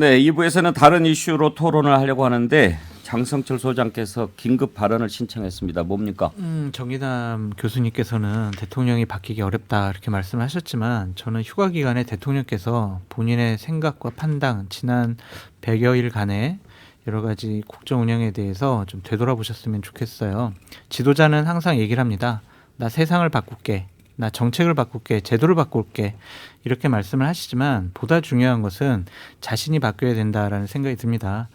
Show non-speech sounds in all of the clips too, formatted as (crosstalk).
네, 2부에서는 다른 이슈로 토론을 하려고 하는데 장성철 소장께서 긴급 발언을 신청했습니다. 뭡니까? 음, 정의남 교수님께서는 대통령이 바뀌기 어렵다 이렇게 말씀하셨지만 저는 휴가 기간에 대통령께서 본인의 생각과 판단 지난 100여일간의 여러 가지 국정 운영에 대해서 좀 되돌아보셨으면 좋겠어요. 지도자는 항상 얘기를 합니다. 나 세상을 바꿀게. 나 정책을 바꿀게. 제도를 바꿀게. 이렇게 말씀을 하시지만 보다 중요한 것은 자신이 바뀌어야 된다라는 생각이 듭니다.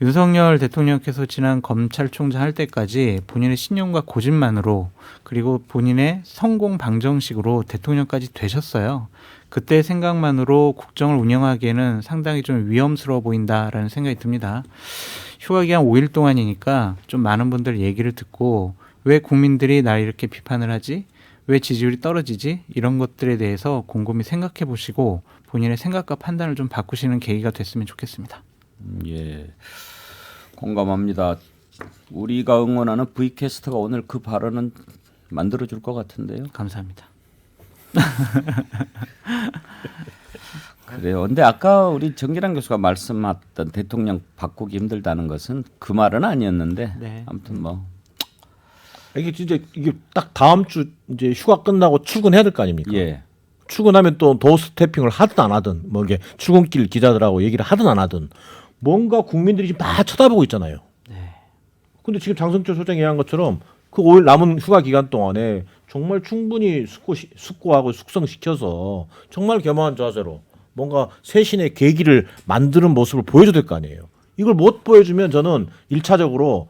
윤석열 대통령께서 지난 검찰총장 할 때까지 본인의 신용과 고집만으로 그리고 본인의 성공 방정식으로 대통령까지 되셨어요. 그때 생각만으로 국정을 운영하기에는 상당히 좀 위험스러워 보인다라는 생각이 듭니다. 휴가 기간 5일 동안이니까 좀 많은 분들 얘기를 듣고 왜 국민들이 날 이렇게 비판을 하지? 왜 지지율이 떨어지지? 이런 것들에 대해서 곰곰이 생각해 보시고 본인의 생각과 판단을 좀 바꾸시는 계기가 됐으면 좋겠습니다. 음, 예, 공감합니다. 우리가 응원하는 V캐스터가 오늘 그 발언은 만들어 줄 것 같은데요. 감사합니다. (laughs) 그래요. 근데 아까 우리 정기란 교수가 말씀하던 대통령 바꾸기 힘들다는 것은 그 말은 아니었는데 네. 아무튼 뭐 이게 진짜 이게 딱 다음 주 이제 휴가 끝나고 출근해야 될 거 아닙니까? 예. 출근하면 또 도스태핑을 하든 안 하든 뭐 이게 출근길 기자들하고 얘기를 하든 안 하든 뭔가 국민들이 지금 막 쳐다보고 있잖아요. 네. 근데 지금 장성철 소장이 얘기한 것처럼 그 5일 남은 휴가 기간 동안에 정말 충분히 숙고 숙고하고 숙성시켜서 정말 겸허한 자세로 뭔가 쇄신의 계기를 만드는 모습을 보여줘야 될 거 아니에요. 이걸 못 보여주면 저는 일차적으로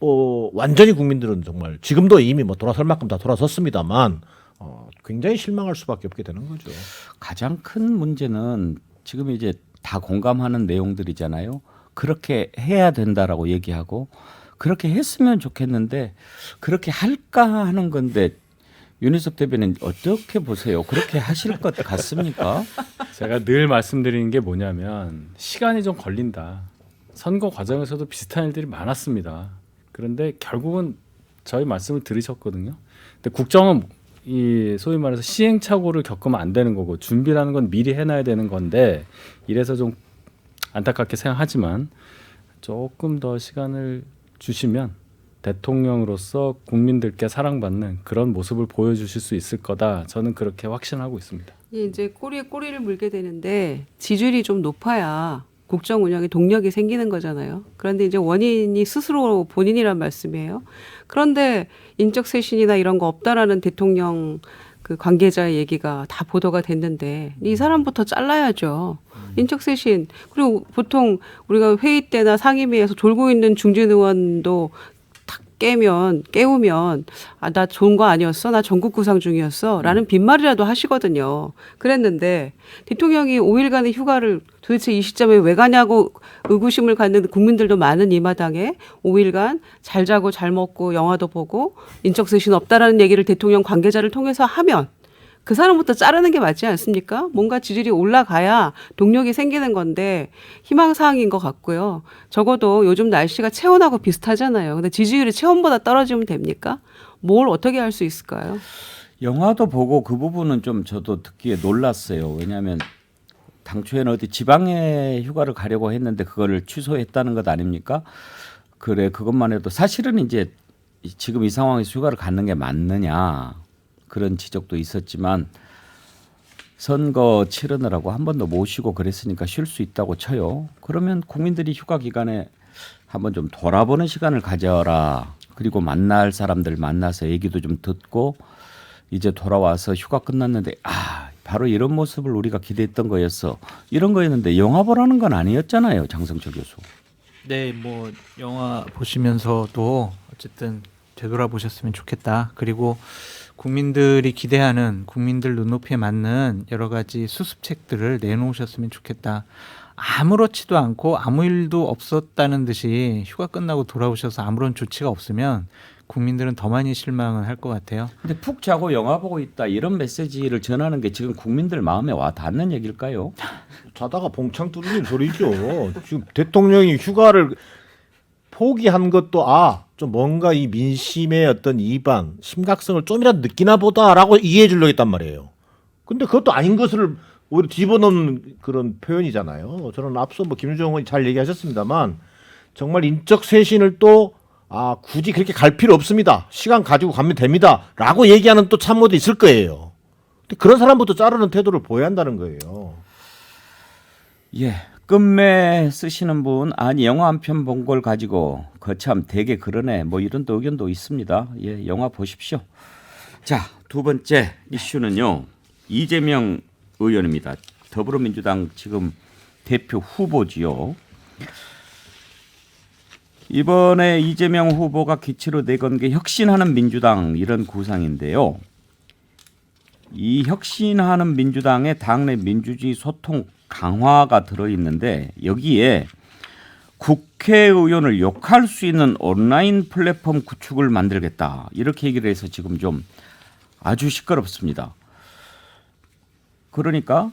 어, 완전히 국민들은 정말 지금도 이미 뭐 돌아설 만큼 다 돌아섰습니다만 어, 굉장히 실망할 수밖에 없게 되는 거죠. 가장 큰 문제는 지금 이제 다 공감하는 내용들이잖아요. 그렇게 해야 된다라고 얘기하고 그렇게 했으면 좋겠는데 그렇게 할까 하는 건데 윤희석 대변인 어떻게 보세요? 그렇게 하실 것 같습니까? (laughs) 제가 늘 말씀드리는 게 뭐냐면 시간이 좀 걸린다. 선거 과정에서도 비슷한 일들이 많았습니다. 그런데 결국은 저희 말씀을 들으셨거든요. 근데 국정은 이 소위 말해서 시행착오를 겪으면 안 되는 거고 준비라는 건 미리 해놔야 되는 건데 이래서 좀 안타깝게 생각하지만 조금 더 시간을 주시면 대통령으로서 국민들께 사랑받는 그런 모습을 보여주실 수 있을 거다. 저는 그렇게 확신하고 있습니다. 예, 이제 꼬리에 꼬리를 물게 되는데 지지율이 좀 높아야 국정 운영에 동력이 생기는 거잖아요. 그런데 이제 원인이 스스로 본인이란 말씀이에요. 그런데 인적 쇄신이나 이런 거 없다라는 대통령 그 관계자의 얘기가 다 보도가 됐는데 이 사람부터 잘라야죠. 인적 쇄신 그리고 보통 우리가 회의 때나 상임위에서 졸고 있는 중진 의원도 탁 깨면 깨우면 아 나 좋은 거 아니었어 나 전국 구상 중이었어 라는 빈말이라도 하시거든요. 그랬는데 대통령이 5일간의 휴가를 도대체 이 시점에 왜 가냐고 의구심을 갖는 국민들도 많은 이 마당에 5일간 잘 자고 잘 먹고 영화도 보고 인적 쇄신 없다라는 얘기를 대통령 관계자를 통해서 하면 그 사람부터 자르는 게 맞지 않습니까? 뭔가 지지율이 올라가야 동력이 생기는 건데 희망사항인 것 같고요. 적어도 요즘 날씨가 체온하고 비슷하잖아요. 근데 지지율이 체온보다 떨어지면 됩니까? 뭘 어떻게 할 수 있을까요? 영화도 보고 그 부분은 좀 저도 듣기에 놀랐어요. 왜냐하면 당초에는 어디 지방에 휴가를 가려고 했는데 그거를 취소했다는 것 아닙니까? 그래 그것만 해도 사실은 이제 이- 지금 이 상황에서 휴가를 갖는 게 맞느냐 그런 지적도 있었지만 선거 치르느라고 한번더 모시고 그랬으니까 쉴 수 있다고 쳐요. 그러면 국민들이 휴가 기간에 한번 좀 돌아보는 시간을 가져라. 그리고 만날 사람들 만나서 얘기도 좀 듣고 이제 돌아와서 휴가 끝났는데 아 바로 이런 모습을 우리가 기대했던 거였어. 이런 거였는데 영화 보라는 건 아니었잖아요, 장성철 교수. 네, 뭐 영화 보시면서도 어쨌든 되돌아보셨으면 좋겠다. 그리고 국민들이 기대하는 국민들 눈높이에 맞는 여러 가지 수습책들을 내놓으셨으면 좋겠다. 아무렇지도 않고 아무 일도 없었다는 듯이 휴가 끝나고 돌아오셔서 아무런 조치가 없으면 국민들은 더 많이 실망을 할 것 같아요. 근데 푹 자고 영화 보고 있다 이런 메시지를 전하는 게 지금 국민들 마음에 와 닿는 얘기일까요? (laughs) 자다가 봉창 뚫리는 소리죠. 지금 대통령이 휴가를 포기한 것도 아, 좀 뭔가 이 민심의 어떤 이반, 심각성을 좀이라도 느끼나 보다라고 이해해 주려고 했단 말이에요. 근데 그것도 아닌 것을 오히려 집어넣는 그런 표현이잖아요. 저는 앞서 뭐 김유정 의원이 잘 얘기하셨습니다만 정말 인적 쇄신을 또 아, 굳이 그렇게 갈 필요 없습니다. 시간 가지고 가면 됩니다. 라고 얘기하는 또 참모도 있을 거예요. 그런 사람부터 자르는 태도를 보여야 한다는 거예요. 예. 끝매 쓰시는 분 아니 영화 한 편 본 걸 가지고 거참 되게 그러네 뭐 이런 또 의견도 있습니다. 예, 영화 보십시오. 자, 두 번째 이슈는요. 이재명 의원입니다. 더불어민주당 지금 대표 후보지요. 이번에 이재명 후보가 기치로 내건 게 혁신하는 민주당 이런 구상인데요. 이 혁신하는 민주당의 당내 민주주의 소통 강화가 들어 있는데 여기에 국회의원을 욕할 수 있는 온라인 플랫폼 구축을 만들겠다 이렇게 얘기를 해서 지금 좀 아주 시끄럽습니다. 그러니까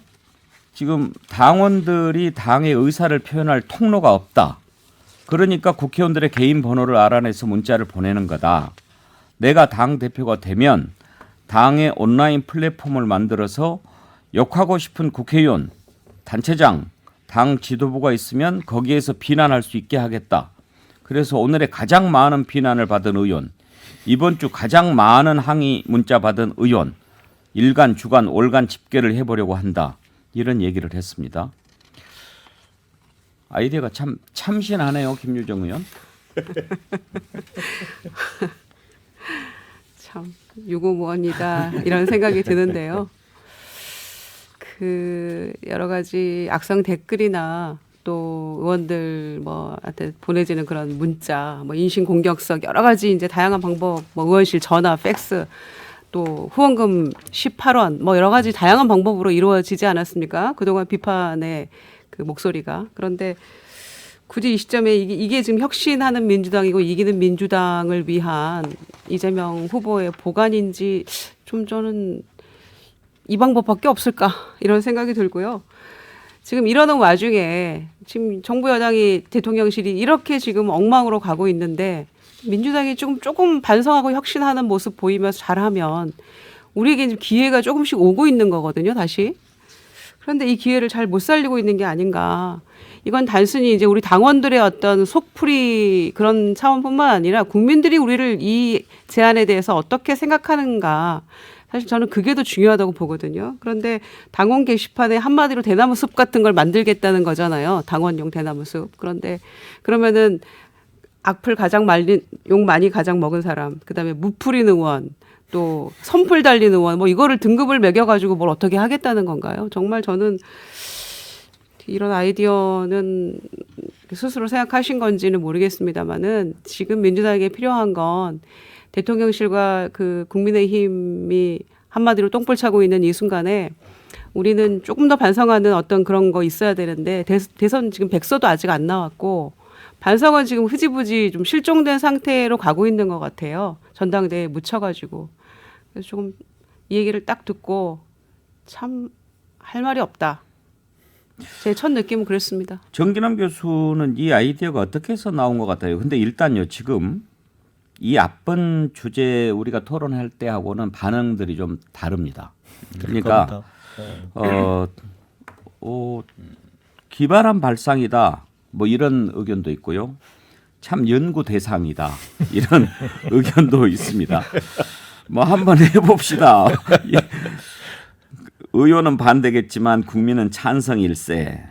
지금 당원들이 당의 의사를 표현할 통로가 없다. 그러니까 국회의원들의 개인 번호를 알아내서 문자를 보내는 거다. 내가 당 대표가 되면 당의 온라인 플랫폼을 만들어서 욕하고 싶은 국회의원, 단체장, 당 지도부가 있으면 거기에서 비난할 수 있게 하겠다. 그래서 오늘의 가장 많은 비난을 받은 의원, 이번 주 가장 많은 항의 문자 받은 의원, 일간, 주간, 월간 집계를 해보려고 한다. 이런 얘기를 했습니다. 아이디어가 참 참신하네요, 김유정 의원. (laughs) 참 유고무원이다 이런 생각이 드는데요. 그 여러 가지 악성 댓글이나 또 의원들 뭐한테 보내지는 그런 문자, 뭐 인신 공격성 여러 가지 이제 다양한 방법, 뭐 의원실 전화, 팩스, 또 후원금 18원, 뭐 여러 가지 다양한 방법으로 이루어지지 않았습니까? 그동안 비판의 그 목소리가 그런데 굳이 이 시점에 이게, 이게 지금 혁신하는 민주당이고 이기는 민주당을 위한 이재명 후보의 보관인지 좀 저는 이 방법밖에 없을까 이런 생각이 들고요. 지금 이러는 와중에 지금 정부 여당이 대통령실이 이렇게 지금 엉망으로 가고 있는데 민주당이 조금 조금 반성하고 혁신하는 모습 보이면서 잘하면 우리에게 좀 기회가 조금씩 오고 있는 거거든요. 다시 그런데 이 기회를 잘 못 살리고 있는 게 아닌가. 이건 단순히 이제 우리 당원들의 어떤 속풀이 그런 차원뿐만 아니라 국민들이 우리를 이 제안에 대해서 어떻게 생각하는가. 사실 저는 그게 더 중요하다고 보거든요. 그런데 당원 게시판에 한마디로 대나무 숲 같은 걸 만들겠다는 거잖아요. 당원용 대나무 숲. 그런데 그러면은 악플 가장 말린 욕 많이 가장 먹은 사람, 그다음에 무풀인 의원, 또 선풀 달린 의원, 뭐 이거를 등급을 매겨 가지고 뭘 어떻게 하겠다는 건가요? 정말 저는 이런 아이디어는 스스로 생각하신 건지는 모르겠습니다만은 지금 민주당에게 필요한 건 대통령실과 그 국민의힘이 한마디로 똥볼 차고 있는 이 순간에 우리는 조금 더 반성하는 어떤 그런 거 있어야 되는데 대, 대선 지금 백서도 아직 안 나왔고 반성은 지금 흐지부지 좀 실종된 상태로 가고 있는 것 같아요. 전당대회에 묻혀가지고 그래서 조금 이 얘기를 딱 듣고 참 할 말이 없다. 제 첫 느낌은 그랬습니다. 정기남 교수는 이 아이디어가 어떻게 해서 나온 것 같아요. 근데 일단요 지금 이 앞번 주제 우리가 토론할 때하고는 반응들이 좀 다릅니다. 그러니까 어, 어 기발한 발상이다. 뭐 이런 의견도 있고요. 참 연구 대상이다. 이런 (laughs) 의견도 있습니다. 뭐 한번 해봅시다. 예. (laughs) 의원은 반대겠지만 국민은 찬성일세.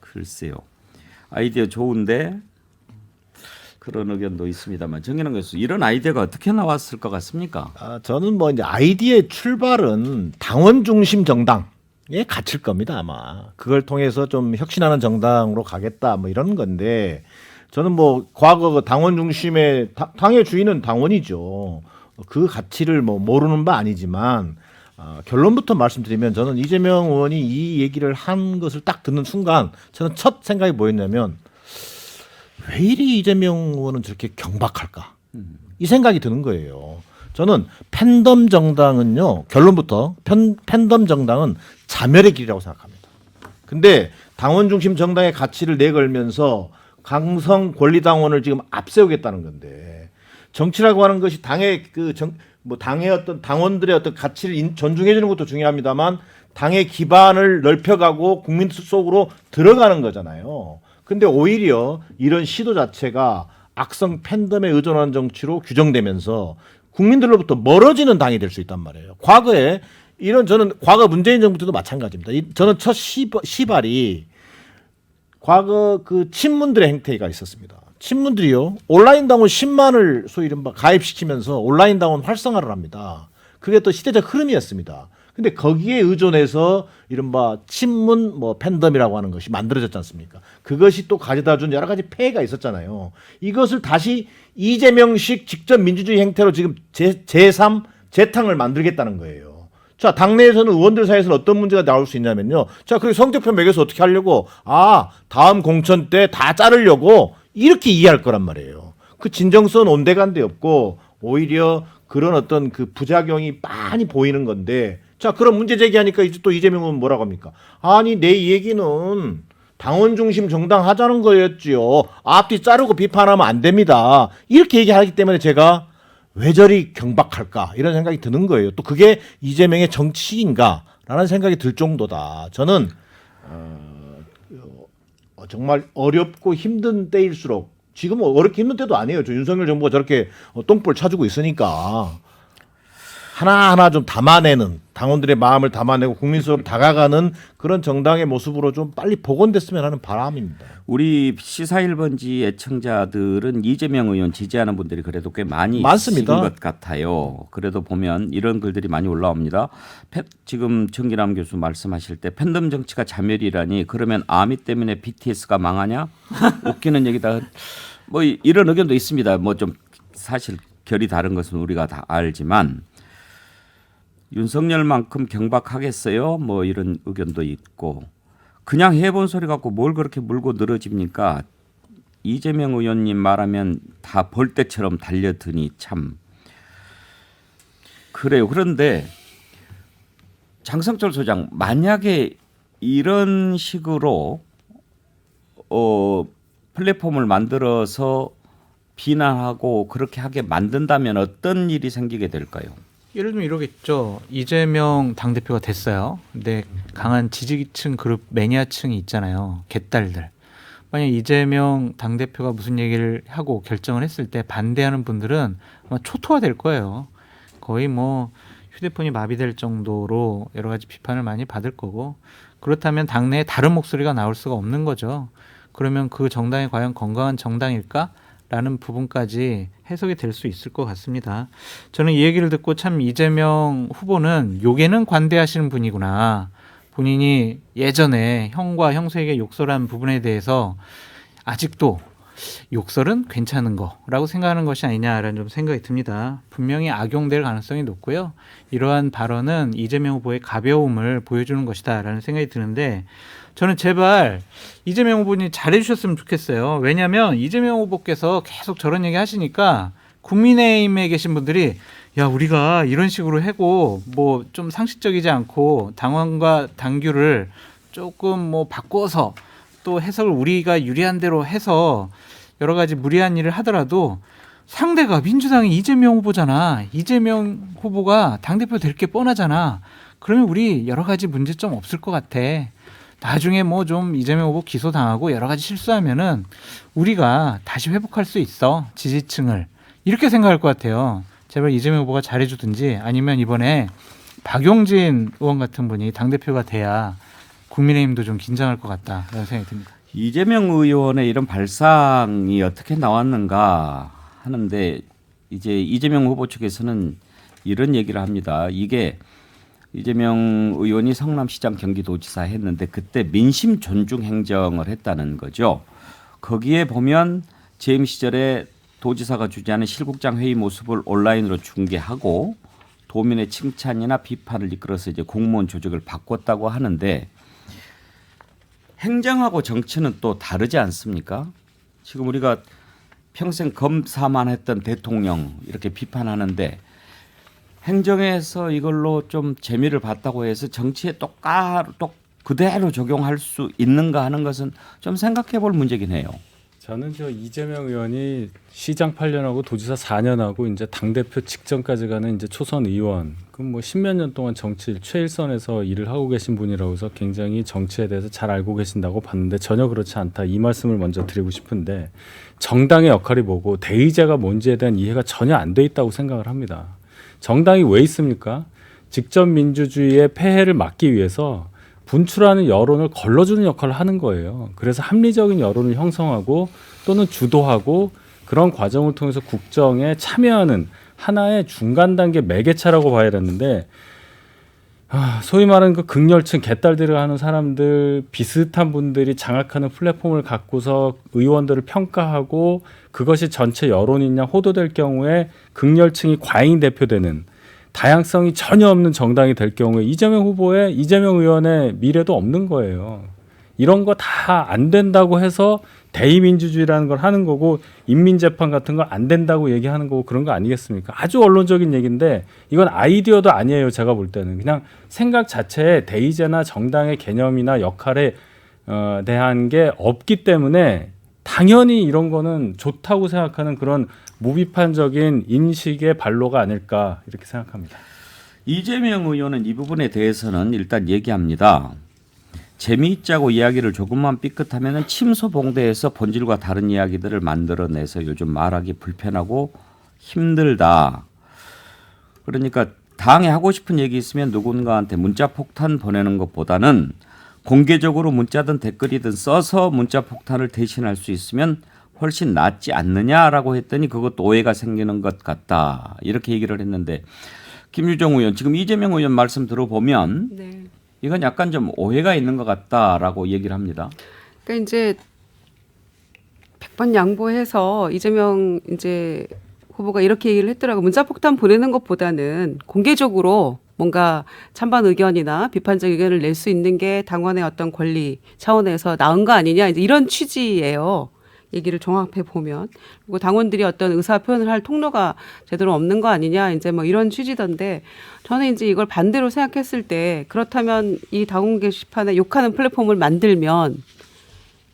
글쎄요. 아이디어 좋은데 그런 의견도 있습니다만 정현영 교수 이런 아이디어가 어떻게 나왔을 것 같습니까? 아, 저는 뭐 이제 아이디의 출발은 당원 중심 정당에 갇힐 겁니다 아마 그걸 통해서 좀 혁신하는 정당으로 가겠다 뭐 이런 건데 저는 뭐 과거 그 당원 중심의 다- 당의 주인은 당원이죠 그 가치를 뭐 모르는 바 아니지만 아, 결론부터 말씀드리면 저는 이재명 의원이 이 얘기를 한 것을 딱 듣는 순간 저는 첫 생각이 뭐였냐면 왜 이리 이재명 의원은 저렇게 경박할까? 이 생각이 드는 거예요. 저는 팬덤 정당은요 결론부터 팬, 팬덤 정당은 자멸의 길이라고 생각합니다. 근데 당원 중심 정당의 가치를 내걸면서 강성 권리 당원을 지금 앞세우겠다는 건데 정치라고 하는 것이 당의 그 정, 뭐 당의 어떤 당원들의 어떤 가치를 인- 존중해 주는 것도 중요합니다만 당의 기반을 넓혀가고 국민 속으로 들어가는 거잖아요. 근데 오히려 이런 시도 자체가 악성 팬덤에 의존하는 정치로 규정되면서 국민들로부터 멀어지는 당이 될 수 있단 말이에요. 과거에 이런 저는 과거 문재인 정부 때도 마찬가지입니다. 이- 저는 첫 시발이 과거 그 친문들의 행태가 있었습니다. 친문들이요 온라인 당원 10만을 소위 이른바 가입시키면서 온라인 당원 활성화를 합니다. 그게 또 시대적 흐름이었습니다. 근데 거기에 의존해서 이른바 친문 뭐 팬덤이라고 하는 것이 만들어졌지 않습니까? 그것이 또 가져다 준 여러 가지 폐해가 있었잖아요. 이것을 다시 이재명식 직접 민주주의 행태로 지금 제, 제3 재탕을 만들겠다는 거예요. 자, 당내에서는 의원들 사이에서는 어떤 문제가 나올 수 있냐면요. 자, 그리고 성적표 매겨서 어떻게 하려고? 아, 다음 공천 때 다 자르려고 이렇게 이해할 거란 말이에요. 그 진정성 온데간데 없고 오히려 그런 어떤 그 부작용이 많이 보이는 건데 자, 그런 문제 제기하니까 이제 또 이재명은 뭐라고 합니까? 아니, 내 얘기는 당원 중심 정당 하자는 거였지요. 앞뒤 자르고 비판하면 안 됩니다. 이렇게 얘기하기 때문에 제가 왜 저리 경박할까 이런 생각이 드는 거예요. 또 그게 이재명의 정치인가 라는 생각이 들 정도다. 저는 어, 어, 정말 어렵고 힘든 때일수록 지금 어렵게 힘든 때도 아니에요. 저 윤석열 정부가 저렇게 어, 똥볼 차주고 있으니까 하나하나 좀 담아내는 당원들의 마음을 담아내고 국민 속으로 다가가는 그런 정당의 모습으로 좀 빨리 복원됐으면 하는 바람입니다. 우리 시사 1번지 애청자들은 이재명 의원 지지하는 분들이 그래도 꽤 많이 많습니다. 것 같아요. 그래도 보면 이런 글들이 많이 올라옵니다. 패- 지금 정기남 교수 말씀하실 때 팬덤 정치가 자멸이라니 그러면 아미 때문에 BTS가 망하냐? (laughs) 웃기는 얘기다. 뭐 이- 이런 의견도 있습니다. 뭐 좀 사실 결이 다른 것은 우리가 다 알지만 윤석열만큼 경박하겠어요? 뭐 이런 의견도 있고 그냥 해본 소리 갖고 뭘 그렇게 물고 늘어집니까? 이재명 의원님 말하면 다 벌떼처럼 달려드니 참 그래요. 그런데 장성철 소장 만약에 이런 식으로 어 플랫폼을 만들어서 비난하고 그렇게 하게 만든다면 어떤 일이 생기게 될까요? 예를 들면 이러겠죠. 이재명 당대표가 됐어요. 근데 강한 지지층 그룹 매니아층이 있잖아요. 개딸들. 만약 이재명 당대표가 무슨 얘기를 하고 결정을 했을 때 반대하는 분들은 아마 초토화될 거예요. 거의 뭐 휴대폰이 마비될 정도로 여러 가지 비판을 많이 받을 거고 그렇다면 당내에 다른 목소리가 나올 수가 없는 거죠. 그러면 그 정당이 과연 건강한 정당일까? 라는 부분까지 해석이 될 수 있을 것 같습니다. 저는 이 얘기를 듣고 참 이재명 후보는 요게는 관대하시는 분이구나. 본인이 예전에 형과 형수에게 욕설한 부분에 대해서 아직도 욕설은 괜찮은 거라고 생각하는 것이 아니냐라는 좀 생각이 듭니다. 분명히 악용될 가능성이 높고요. 이러한 발언은 이재명 후보의 가벼움을 보여주는 것이다라는 생각이 드는데 저는 제발 이재명 후보님 잘해주셨으면 좋겠어요. 왜냐하면 이재명 후보께서 계속 저런 얘기 하시니까 국민의힘에 계신 분들이 야 우리가 이런 식으로 하고 뭐 좀 상식적이지 않고 당원과 당규를 조금 뭐 바꿔서 또 해석을 우리가 유리한 대로 해서 여러 가지 무리한 일을 하더라도 상대가 민주당이 이재명 후보잖아. 이재명 후보가 당대표 될 게 뻔하잖아. 그러면 우리 여러 가지 문제점 없을 것 같아. 나중에 뭐 좀 이재명 후보 기소당하고 여러 가지 실수하면은 우리가 다시 회복할 수 있어. 지지층을. 이렇게 생각할 것 같아요. 제발 이재명 후보가 잘해주든지 아니면 이번에 박용진 의원 같은 분이 당 대표가 돼야 국민의힘도 좀 긴장할 것 같다라는 생각이 듭니다. 이재명 의원의 이런 발상이 어떻게 나왔는가 하는데 이제 이재명 후보 측에서는 이런 얘기를 합니다. 이게 이재명 의원이 성남시장 경기도지사 했는데 그때 민심 존중 행정을 했다는 거죠. 거기에 보면 재임 시절에 도지사가 주재하는 실국장 회의 모습을 온라인으로 중계하고 도민의 칭찬이나 비판을 이끌어서 이제 공무원 조직을 바꿨다고 하는데 행정하고 정치는 또 다르지 않습니까? 지금 우리가 평생 검사만 했던 대통령 이렇게 비판하는데 행정에서 이걸로 좀 재미를 봤다고 해서 정치에 똑같 똑 그대로 적용할 수 있는가 하는 것은 좀 생각해 볼 문제긴 해요. 저는 저 이재명 의원이 시장 8년하고 도지사 4년하고 이제 당 대표 직전까지 가는 이제 초선 의원 그럼 뭐 십몇 년 동안 정치 최일선에서 일을 하고 계신 분이라고 해서 굉장히 정치에 대해서 잘 알고 계신다고 봤는데 전혀 그렇지 않다 이 말씀을 먼저 드리고 싶은데 정당의 역할이 뭐고 대의제가 뭔지에 대한 이해가 전혀 안 돼 있다고 생각을 합니다. 정당이 왜 있습니까? 직접 민주주의의 폐해를 막기 위해서 분출하는 여론을 걸러주는 역할을 하는 거예요. 그래서 합리적인 여론을 형성하고 또는 주도하고 그런 과정을 통해서 국정에 참여하는 하나의 중간 단계 매개차라고 봐야 되는데 아, 소위 말하는 그 극렬층 개딸들을 하는 사람들 비슷한 분들이 장악하는 플랫폼을 갖고서 의원들을 평가하고 그것이 전체 여론이냐 호도될 경우에 극렬층이 과잉 대표되는 다양성이 전혀 없는 정당이 될 경우에 이재명 후보의 이재명 의원의 미래도 없는 거예요. 이런 거 다 안 된다고 해서 대의민주주의라는 걸 하는 거고 인민재판 같은 거 안 된다고 얘기하는 거고 그런 거 아니겠습니까? 아주 언론적인 얘기인데 이건 아이디어도 아니에요. 제가 볼 때는 그냥 생각 자체에 대의제나 정당의 개념이나 역할에 어, 대한 게 없기 때문에 당연히 이런 거는 좋다고 생각하는 그런 무비판적인 인식의 발로가 아닐까 이렇게 생각합니다. 이재명 의원은 이 부분에 대해서는 일단 얘기합니다. 재미있자고 이야기를 조금만 삐끗하면 침소봉대에서 본질과 다른 이야기들을 만들어내서 요즘 말하기 불편하고 힘들다. 그러니까 당에 하고 싶은 얘기 있으면 누군가한테 문자 폭탄 보내는 것보다는 공개적으로 문자든 댓글이든 써서 문자 폭탄을 대신할 수 있으면 훨씬 낫지 않느냐라고 했더니 그것도 오해가 생기는 것 같다. 이렇게 얘기를 했는데 김유정 의원 지금 이재명 의원 말씀 들어보면 네. 이건 약간 좀 오해가 있는 것 같다라고 얘기를 합니다. 그러니까 이제 100번 양보해서 이재명 이제 후보가 이렇게 얘기를 했더라고. 문자 폭탄 보내는 것보다는 공개적으로 뭔가 찬반 의견이나 비판적 의견을 낼 수 있는 게 당원의 어떤 권리 차원에서 나은 거 아니냐. 이제 이런 취지예요. 얘기를 종합해 보면 그리고 당원들이 어떤 의사 표현을 할 통로가 제대로 없는 거 아니냐 이제 뭐 이런 취지던데 저는 이제 이걸 반대로 생각했을 때 그렇다면 이 당원 게시판에 욕하는 플랫폼을 만들면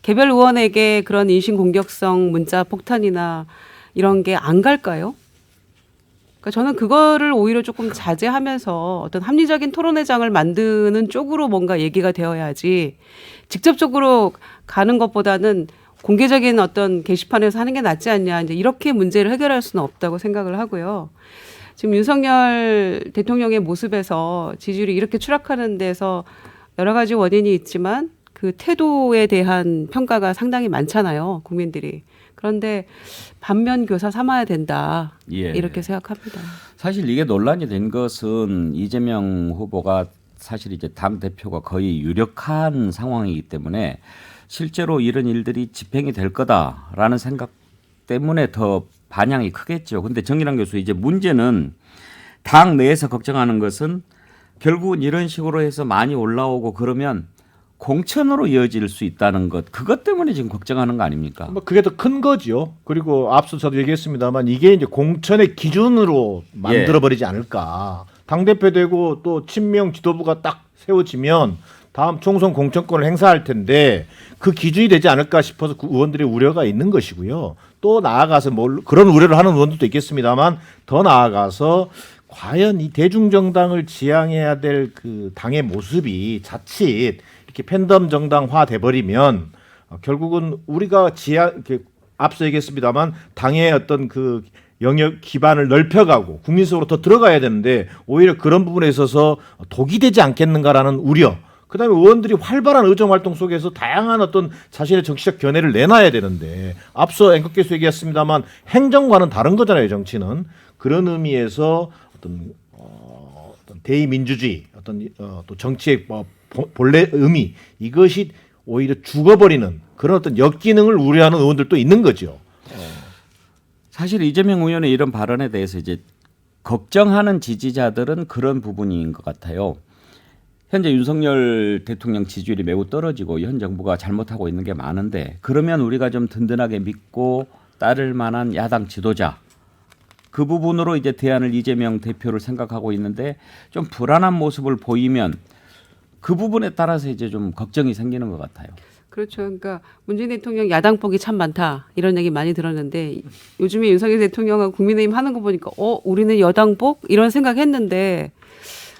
개별 의원에게 그런 인신 공격성 문자 폭탄이나 이런 게 안 갈까요? 그러니까 저는 그거를 오히려 조금 자제하면서 어떤 합리적인 토론회장을 만드는 쪽으로 뭔가 얘기가 되어야지 직접적으로 가는 것보다는 공개적인 어떤 게시판에서 하는 게 낫지 않냐 이제 이렇게 문제를 해결할 수는 없다고 생각을 하고요. 지금 윤석열 대통령의 모습에서 지지율이 이렇게 추락하는 데서 여러 가지 원인이 있지만 그 태도에 대한 평가가 상당히 많잖아요 국민들이 그런데 반면 교사 삼아야 된다 예. 이렇게 생각합니다. 사실 이게 논란이 된 것은 이재명 후보가 사실 이제 당 대표가 거의 유력한 상황이기 때문에 실제로 이런 일들이 집행이 될 거다라는 생각 때문에 더 반향이 크겠죠. 근데 정일환 교수 이제 문제는 당 내에서 걱정하는 것은 결국은 이런 식으로 해서 많이 올라오고 그러면 공천으로 이어질 수 있다는 것 그것 때문에 지금 걱정하는 거 아닙니까? 뭐 그게 더 큰 거지요. 그리고 앞서 저도 얘기했습니다만 이게 이제 공천의 기준으로 만들어 버리지 않을까. 당 대표 되고 또 친명 지도부가 딱 세워지면 다음 총선 공천권을 행사할 텐데 그 기준이 되지 않을까 싶어서 그 의원들의 우려가 있는 것이고요. 또 나아가서 뭘 그런 우려를 하는 의원들도 있겠습니다만 더 나아가서 과연 이 대중정당을 지향해야 될 그 당의 모습이 자칫 이렇게 팬덤 정당화 돼 버리면 어, 결국은 우리가 지향 앞서 얘기했습니다만 당의 어떤 그 영역 기반을 넓혀가고 국민 속으로 더 들어가야 되는데 오히려 그런 부분에 있어서 독이 되지 않겠는가라는 우려. 그다음에 의원들이 활발한 의정 활동 속에서 다양한 어떤 자신의 정치적 견해를 내놔야 되는데 앞서 앵커께서 얘기했습니다만 행정과는 다른 거잖아요 정치는 그런 의미에서 어떤 어, 어떤 대의 민주주의 어떤 어, 또 정치의 뭐 보- 본래 의미 이것이 오히려 죽어버리는 그런 어떤 역기능을 우려하는 의원들도 있는 거죠. 사실 이재명 의원의 이런 발언에 대해서 이제 걱정하는 지지자들은 그런 부분인 것 같아요. 현재 윤석열 대통령 지지율이 매우 떨어지고 현 정부가 잘못하고 있는 게 많은데 그러면 우리가 좀 든든하게 믿고 따를 만한 야당 지도자 그 부분으로 이제 대안을 이재명 대표를 생각하고 있는데 좀 불안한 모습을 보이면 그 부분에 따라서 이제 좀 걱정이 생기는 것 같아요. 그렇죠. 그러니까 문재인 대통령 야당폭이 참 많다 이런 얘기 많이 들었는데 요즘에 윤석열 대통령하고 국민의힘 하는 거 보니까 어 우리는 여당폭 이런 생각했는데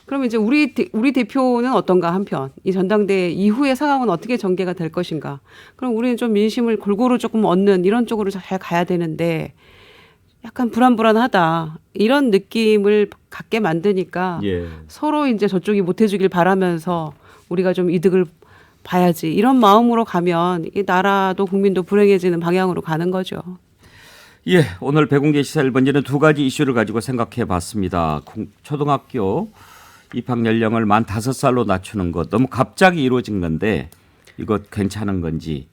그럼 이제 우리 대, 우리 대표는 어떤가 한편 이 전당대 이후의 상황은 어떻게 전개가 될 것인가? 그럼 우리는 좀 민심을 골고루 조금 얻는 이런 쪽으로 잘 가야 되는데 약간 불안불안하다 이런 느낌을 갖게 만드니까 예. 서로 이제 저쪽이 못해주길 바라면서 우리가 좀 이득을 봐야지 이런 마음으로 가면 이 나라도 국민도 불행해지는 방향으로 가는 거죠. 예, 오늘 백운계 시사 1번지는 두 가지 이슈를 가지고 생각해 봤습니다. 공- 초등학교 입학 연령을 만 다섯 살로 낮추는 것 너무 갑자기 이루어진 건데 이것 괜찮은 건지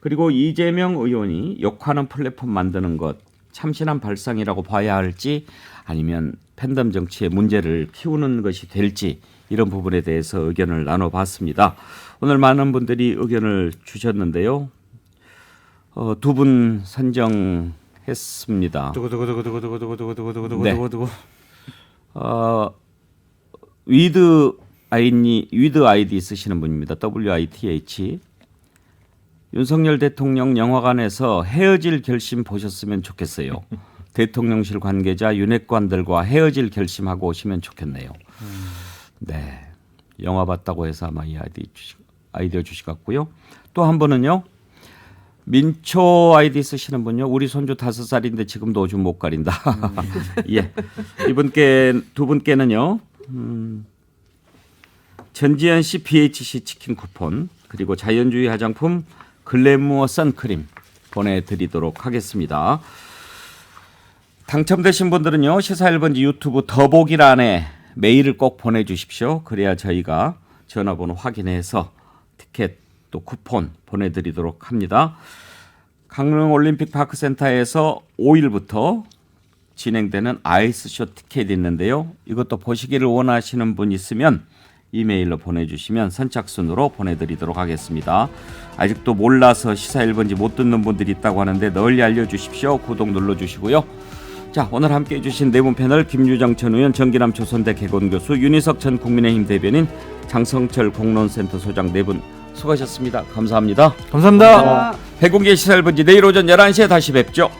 그리고 이재명 의원이 욕하는 플랫폼 만드는 것 참신한 발상이라고 봐야 할지 아니면 팬덤 정치의 문제를 키우는 것이 될지 이런 부분에 대해서 의견을 나눠봤습니다. 오늘 많은 분들이 의견을 주셨는데요. 어, 두 분 선정했습니다. 두구두구두구두구두구두구두구두구두구두구. 어, 위드 아이니 위드 아이디 쓰시는 분입니다. WITH 윤석열 대통령 영화관에서 헤어질 결심 보셨으면 좋겠어요. (laughs) 대통령실 관계자 윤핵관들과 헤어질 결심하고 오시면 좋겠네요. 네, 영화 봤다고 해서 아마 이 아이디 주시, 아이디어 주시 같고요. 또 한 분은요. 민초 아이디 쓰시는 분요. 우리 손주 다섯 살인데 지금도 오줌 못 가린다. (laughs) 예, 이분께 두 분께는요. 음, 전지현 씨 BHC 치킨 쿠폰 그리고 자연주의 화장품 글래무어 선크림 보내드리도록 하겠습니다. 당첨되신 분들은요 시사 1번지 유튜브 더보기란에 메일을 꼭 보내주십시오. 그래야 저희가 전화번호 확인해서 티켓 또 쿠폰 보내드리도록 합니다. 강릉 올림픽 파크센터에서 5일부터 진행되는 아이스쇼 티켓이 있는데요. 이것도 보시기를 원하시는 분 있으면 이메일로 보내주시면 선착순으로 보내드리도록 하겠습니다. 아직도 몰라서 시사 1번지 못 듣는 분들이 있다고 하는데 널리 알려주십시오. 구독 눌러주시고요. 자 오늘 함께해 주신 네분 패널 김유정 전 의원 정기남 조선대 개건교수 윤희석 전 국민의힘 대변인 장성철 공론센터 소장 네 분 수고하셨습니다. 감사합니다. 감사합니다. 아, 백운계 시사 1번지 내일 오전 11시에 다시 뵙죠.